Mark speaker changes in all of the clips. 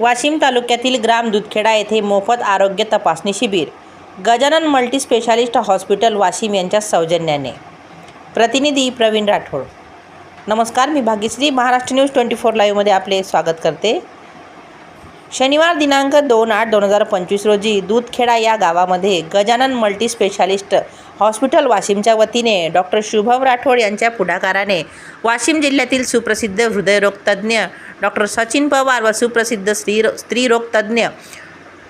Speaker 1: वाशिम तालुक्यातील ग्राम दुधखेडा येथे मोफत आरोग्य तपासणी शिबिर. गजानन मल्टीस्पेशालिस्ट हॉस्पिटल वाशिम यांच्या सौजन्याने. प्रतिनिधी प्रवीण राठोड. नमस्कार मी Bhagyashree. Maharashtra news twenty four लाईव्हमध्ये आपले स्वागत करते. शनिवार दिनांक दोन आठ दोन हजार पंचवीस रोजी दूधखेडा या गावामध्ये गजानन मल्टी स्पेशालिस्ट हॉस्पिटल वाशिमच्या वतीने डॉक्टर शुभम राठोड यांच्या पुढाकाराने वाशिम जिल्ह्यातील सुप्रसिद्ध हृदयरोगतज्ञ डॉक्टर सचिन पवार व सुप्रसिद्ध स्त्री स्त्रीरोगतज्ञ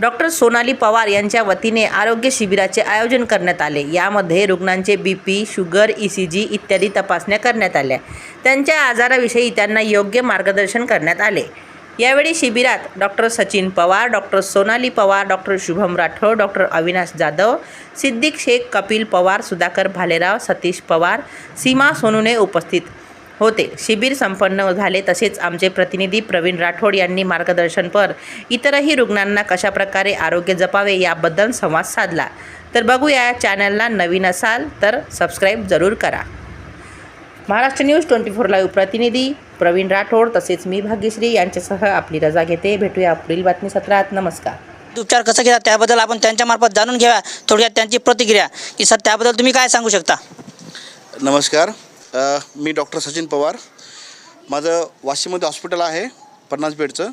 Speaker 1: डॉक्टर सोनाली पवार यांच्या वतीने आरोग्य शिबिराचे आयोजन करण्यात आले. यामध्ये रुग्णांचे B P sugar E C G इत्यादी तपासण्या करण्यात आल्या. त्यांच्या आजाराविषयी त्यांना योग्य मार्गदर्शन करण्यात आले. यावेळी शिबिरात doctor Sachin Pawar doctor Sonali Pawar doctor Shubham Rathod doctor Avinash Jadhav Siddique Shaikh Kapil Pawar Sudhakar Bhalerao Satish Pawar Seema Sonune उपस्थित होते. शिबिर संपन्न झाले तसेच आमचे प्रतिनिधी प्रवीण राठोड यांनी मार्गदर्शनपर इतरही रुग्णांना कशाप्रकारे आरोग्य जपावे याबद्दल संवाद साधला. तर बघूया चॅनलला नवीन असाल तर सबस्क्राईब जरूर करा. Maharashtra news twenty four live प्रतिनिधी प्रवीण राठोड तसेच मी भाग्यश्री यांच्यासह आपली रजा घेते. भेटूया पुढील बातमी सत्रात नमस्कार.
Speaker 2: उपचार कसं घेतात त्याबद्दल आपण त्यांच्यामार्फत जाणून घ्या थोडक्यात त्यांची प्रतिक्रिया. की सर त्याबद्दल तुम्ही काय सांगू शकता?
Speaker 3: नमस्कार. मी डॉक्टर सचिन पवार. माझं वाशीमध्ये हॉस्पिटल आहे पन्नास बेडचं.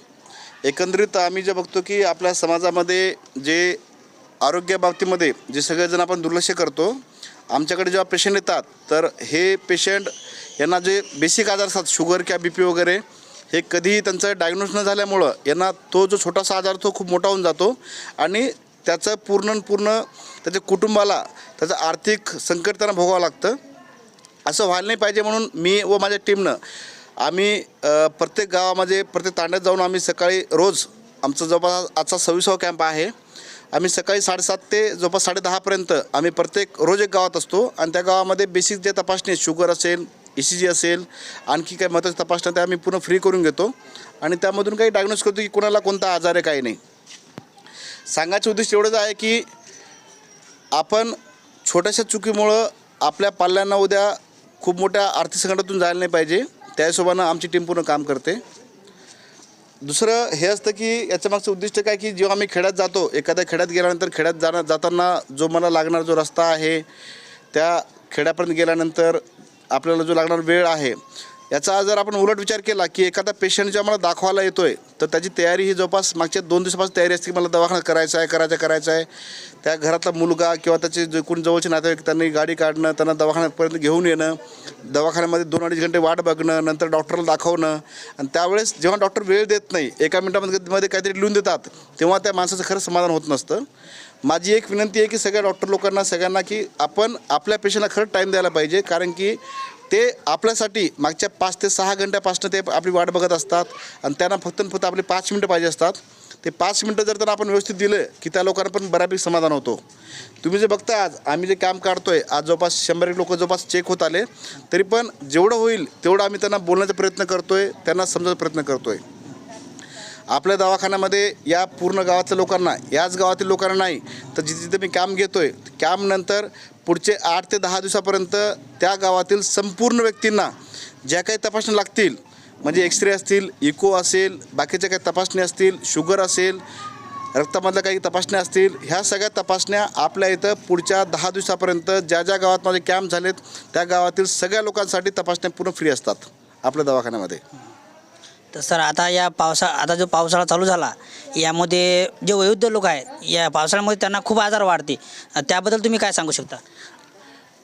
Speaker 3: एकंदरीत आम्ही जे बघतो की आपल्या समाजामध्ये जे आरोग्य बाबतीमध्ये जे सगळेजण आपण दुर्लक्ष करतो आमच्याकडे जेव्हा पेशंट येतात तर हे पेशंट यांना जे बेसिक आजार असतात शुगर किंवा बी पी वगैरे हे कधीही त्यांचं डायग्नोज न झाल्यामुळं यांना तो जो छोटासा आजार तो खूप मोठा होऊन जातो आणि त्याचं पूर्ण पूर्ण त्याच्या कुटुंबाला त्याचं आर्थिक संकट त्यांना भोगावं लागतं. असं व्हायला नाही पाहिजे म्हणून मी व माझ्या टीमनं आम्ही प्रत्येक गावामध्ये प्रत्येक तांड्यात जाऊन आम्ही सकाळी रोज आमचा जवळपास आजचा सव्वीसावा कॅम्प आहे. आम्ही सकाळी साडेसात ते जवळपास साडेदहापर्यंत आम्ही प्रत्येक रोज एक गावात असतो आणि त्या गावामध्ये बेसिक जे तपासणी शुगर असेल ई सी जी असेल आणखी काही महत्त्वाच्या तपासण्या त्या आम्ही पूर्ण फ्री करून घेतो. आणि त्यामधून काही डायग्नोज करतो की कोणाला कोणता आजार आहे काही नाही. सांगायचं उद्दिष्ट एवढंच आहे की आपण छोट्याशा चुकीमुळं आपल्या पाल्यांना उद्या खूप मोठ्या आर्थिक संकटातून जायला नाही पाहिजे. त्या हिशोबानं आमची टीम पूर्ण काम करते. दुसरं हे असतं की याच्या मागचं उद्दिष्ट काय की जेव्हा आम्ही खेड्यात जातो एखाद्या खेड्यात गेल्यानंतर खेड्यात जाणं जाताना जो मला लागणारा जो रस्ता आहे त्या खेड्यापर्यंत गेल्यानंतर आपल्याला जो लागणारा वेळ आहे याचा जर आपण उलट विचार केला की एखादा पेशंट जेव्हा मला दाखवायला येतो आहे तर त्याची तयारी ही जवळपास मागच्या दोन दिवसापासून तयारी असते की मला दवाखाना करायचा आहे करायचा करायचा आहे. त्या घरातला मुलगा किंवा त्याचे जे कोणी जवळचे नातेवाईक त्यांनी गाडी काढणं त्यांना दवाखान्यापर्यंत घेऊन येणं दवाखान्यामध्ये दोन अडीच घंटे वाट बघणं नंतर डॉक्टरला दाखवणं. आणि त्यावेळेस जेव्हा डॉक्टर वेळ देत नाही एका मिनिटामध्ये मध्ये काहीतरी लिहून देतात तेव्हा त्या माणसाचं खरं समाधान होत नसतं. माझी एक विनंती आहे की सगळ्या डॉक्टर लोकांना सगळ्यांना की आपण आपल्या पेशंटला खरंच टाईम द्यायला पाहिजे. कारण की ते आपल्यासाठी मागच्या पाच ते सहा घंट्यापासून ते आपली वाट बघत असतात आणि त्यांना फक्त फक्त आपली पाच मिनटं पाहिजे असतात. ते पाच मिनटं जर त्यांना आपण व्यवस्थित दिलं की त्या लोकांना पण बऱ्यापैकी समाधान होतो. तुम्ही जे बघता आज आम्ही जे काम काढतो आहे आज जवळपास शंभर एक लोक जवळपास चेक होत आले तरी पण जेवढं होईल तेवढं आम्ही त्यांना बोलण्याचा प्रयत्न करतो आहे त्यांना समजायचा प्रयत्न करतो आहे आपल्या दवाखान्यामध्ये या पूर्ण गावातल्या लोकांना याच गावातील लोकांना नाही तर जिथे जिथे मी काम आहे कॅम्पनंतर पुढचे आठ ते दहा दिवसापर्यंत त्या गावातील संपूर्ण व्यक्तींना ज्या काही तपासण्या लागतील म्हणजे एक्सरे असतील इको असेल बाकीच्या काही तपासण्या असतील शुगर असेल रक्तामधल्या काही तपासण्या असतील ह्या सगळ्या तपासण्या आपल्या इथं पुढच्या दहा दिवसापर्यंत ज्या ज्या गावात माझे कॅम्प झालेत त्या गावातील सगळ्या लोकांसाठी तपासण्या पूर्ण फ्री असतात आपल्या दवाखान्यामध्ये.
Speaker 2: तर सर आता या पावसा आता जो पावसाळा चालू झाला यामध्ये जे वयोद्ध लोक आहेत या पावसाळ्यामध्ये त्यांना खूप आजार वाढते. त्याबद्दल तुम्ही काय सांगू शकता?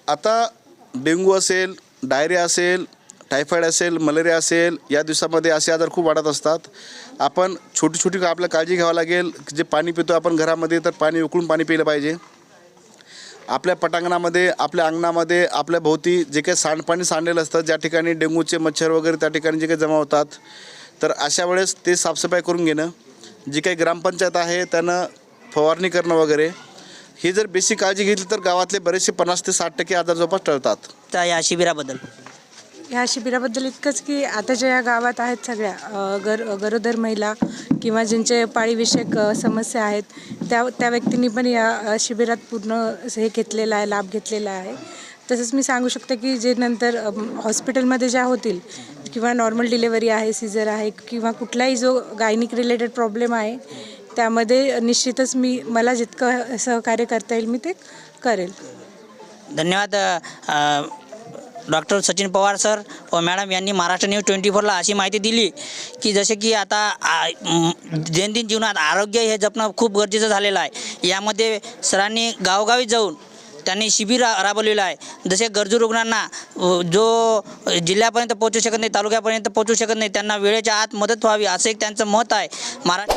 Speaker 3: आता डेंग्यू असेल डायरिया असेल टायफॉईड असेल मलेरिया असेल या दिवसामध्ये असे आजार खूप वाढत असतात. आपण छोटी छोटी आपल्या काळजी घ्यावं लागेल. जे पाणी पितो आपण घरामध्ये तर पाणी उकळून पाणी पिलं पाहिजे. आपल्या पटांगणामध्ये आपल्या अंगणामध्ये आपल्या भोवती जे काही सांडपाणी सांडलेलं असतं ज्या ठिकाणी डेंग्यूचे मच्छर वगैरे त्या ठिकाणी जे काही जमा होतात तर अशा वेळेस ते साफसफाई करून घेणं जी काही ग्रामपंचायत आहे त्यानं फवारणी करणं वगैरे ही जर बेसिक काळजी घेतली तर गावातले बरेचसे पन्नास ते साठ टक्के आजार जवळपास टळतात
Speaker 2: त्या या शिबिराबद्दल.
Speaker 4: ह्या शिबिराबद्दल इतकंच की आता ज्या या गावात आहेत सगळ्या अ, गर गरोदर महिला किंवा ज्यांचे पाळीविषयक अ, समस्या आहेत त्या त्या व्यक्तींनी पण या अ, शिबिरात पूर्ण हे घेतलेलं आहे लाभ घेतलेला आहे. तसंच मी सांगू शकते की जे नंतर हॉस्पिटलमध्ये ज्या होतील किंवा नॉर्मल डिलेवरी आहे सीझर आहे किंवा कुठलाही जो गायनिक रिलेटेड प्रॉब्लेम आहे त्यामध्ये निश्चितच मी मला जितकं सहकार्य करता येईल मी ते करेल.
Speaker 2: धन्यवाद डॉक्टर सचिन पवार सर व मॅडम यांनी महाराष्ट्र न्यूज ट्वेंटी फोरला अशी माहिती दिली की जसे की आता दैनंदिन जीवनात आरोग्य हे जपणं खूप गरजेचं झालेलं आहे. यामध्ये सरांनी गावोगावी जाऊन त्यांनी शिबिर रा राबवलेलं आहे. जसे गरजू रुग्णांना जो जिल्ह्यापर्यंत पोहोचू शकत नाही तालुक्यापर्यंत पोहोचू शकत नाही त्यांना वेळेच्या आत मदत व्हावी असं एक त्यांचं मत आहे. महाराष्ट्र